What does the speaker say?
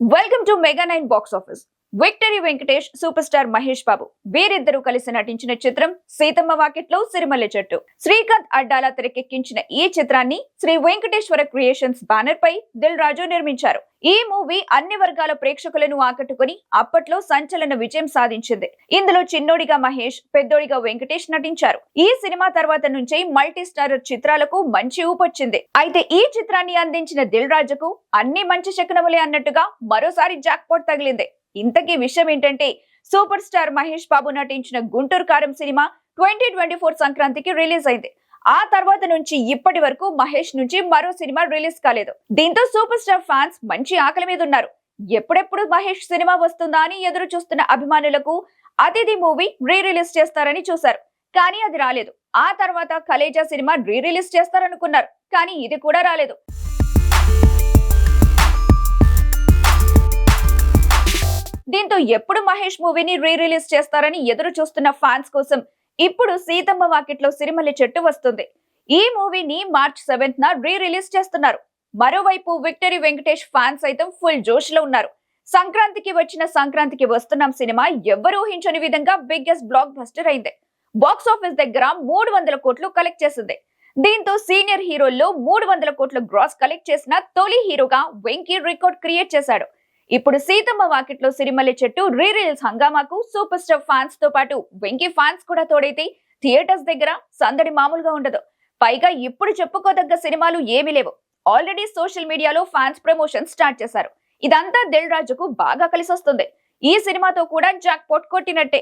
welcome to mega nine box office Victory Venkatesh super star Mahesh Babu. వీరిద్దరూ కలిసి నటించిన చిత్రం సీతమ్మ వాకిట్లో సిరిమల్లె చెట్టు. శ్రీకాంత్ అడ్డాల తెరకెక్కించిన ఈ చిత్రాన్ని శ్రీ వెంకటేశ్వర క్రియేషన్స్ బ్యానర్ పై దిల్ రాజు నిర్మించారు. ఈ మూవీ అన్ని వర్గాల ప్రేక్షకులను ఆకట్టుకుని అప్పట్లో సంచలన విజయం సాధించింది. ఇందులో చిన్నోడిగా మహేష్ పెద్దోడిగా వెంకటేష్ నటించారు. ఈ సినిమా తర్వాత నుంచే మల్టీ స్టారర్ చిత్రాలకు మంచి ఊపొచ్చింది. అయితే ఈ చిత్రాన్ని అందించిన దిల్ రాజుకు అన్ని మంచి శకనములే అన్నట్టుగా మరోసారి జాక్పాట్ తగిలింది. ఇంతకీ విషయం ఏంటంటే సూపర్ స్టార్ మహేష్ బాబు నటించిన Guntur Kaaram cinema twenty twenty four సంక్రాంతికి రిలీజ్ అయింది. ఆ తర్వాత నుంచి ఇప్పటి వరకు మహేష్ నుంచి మరో సినిమా రిలీజ్ కాలేదు. దీంతో సూపర్ స్టార్ ఫ్యాన్స్ మంచి ఆకలి మీద ఉన్నారు. ఎప్పుడెప్పుడు మహేష్ సినిమా వస్తుందా అని ఎదురు చూస్తున్న అభిమానులకు అతిథి మూవీ రీ రిలీజ్ చేస్తారని చూశారు. కానీ అది రాలేదు. ఆ తర్వాత కలేజా సినిమా రీ రిలీజ్ చేస్తారనుకున్నారు. కానీ ఇది కూడా రాలేదు. దీంతో ఎప్పుడు మహేష్ మూవీని రీ రిలీజ్ చేస్తారని ఎదురు చూస్తున్న ఫ్యాన్స్ కోసం ఇప్పుడు సీతమ్మ వాకిట్లో సిరిమల్లి చెట్టు వస్తుంది. ఈ మూవీని మార్చ్ సెవెంత్ న రీ రిలీజ్ చేస్తున్నారు. మరోవైపు విక్టరీ వెంకటేష్ ఫ్యాన్స్ సైతం ఫుల్ జోష్లో ఉన్నారు. సంక్రాంతికి వచ్చిన సంక్రాంతికి వస్తున్నాం సినిమా ఎవ్వరూ ఊహించని విధంగా బిగ్గెస్ట్ బ్లాక్ బస్టర్ అయింది. బాక్స్ ఆఫీస్ దగ్గర మూడు వందల కోట్లు కలెక్ట్ చేసింది. దీంతో సీనియర్ హీరోల్లో మూడు వందల కోట్ల గ్రాస్ కలెక్ట్ చేసిన తొలి హీరోగా వెంకీ రికార్డ్ క్రియేట్ చేశాడు. ఇప్పుడు సీతమ్మ వాకిట్లో సిరిమల్లె చెట్టు రీరీల్స్ హంగామాకు సూపర్ స్టార్ ఫ్యాన్స్తో పాటు వెంకీ ఫ్యాన్స్ కూడా తోడైతే థియేటర్స్ దగ్గర సందడి మామూలుగా ఉండదు. పైగా ఇప్పుడు చెప్పుకోదగ్గ సినిమాలు ఏమీ లేవు. ఆల్రెడీ సోషల్ మీడియాలో ఫ్యాన్స్ ప్రమోషన్ స్టార్ట్ చేశారు. ఇదంతా దిల్ రాజుకు బాగా కలిసొస్తుంది. ఈ సినిమాతో కూడా జాక్ పొట్ కొట్టినట్టే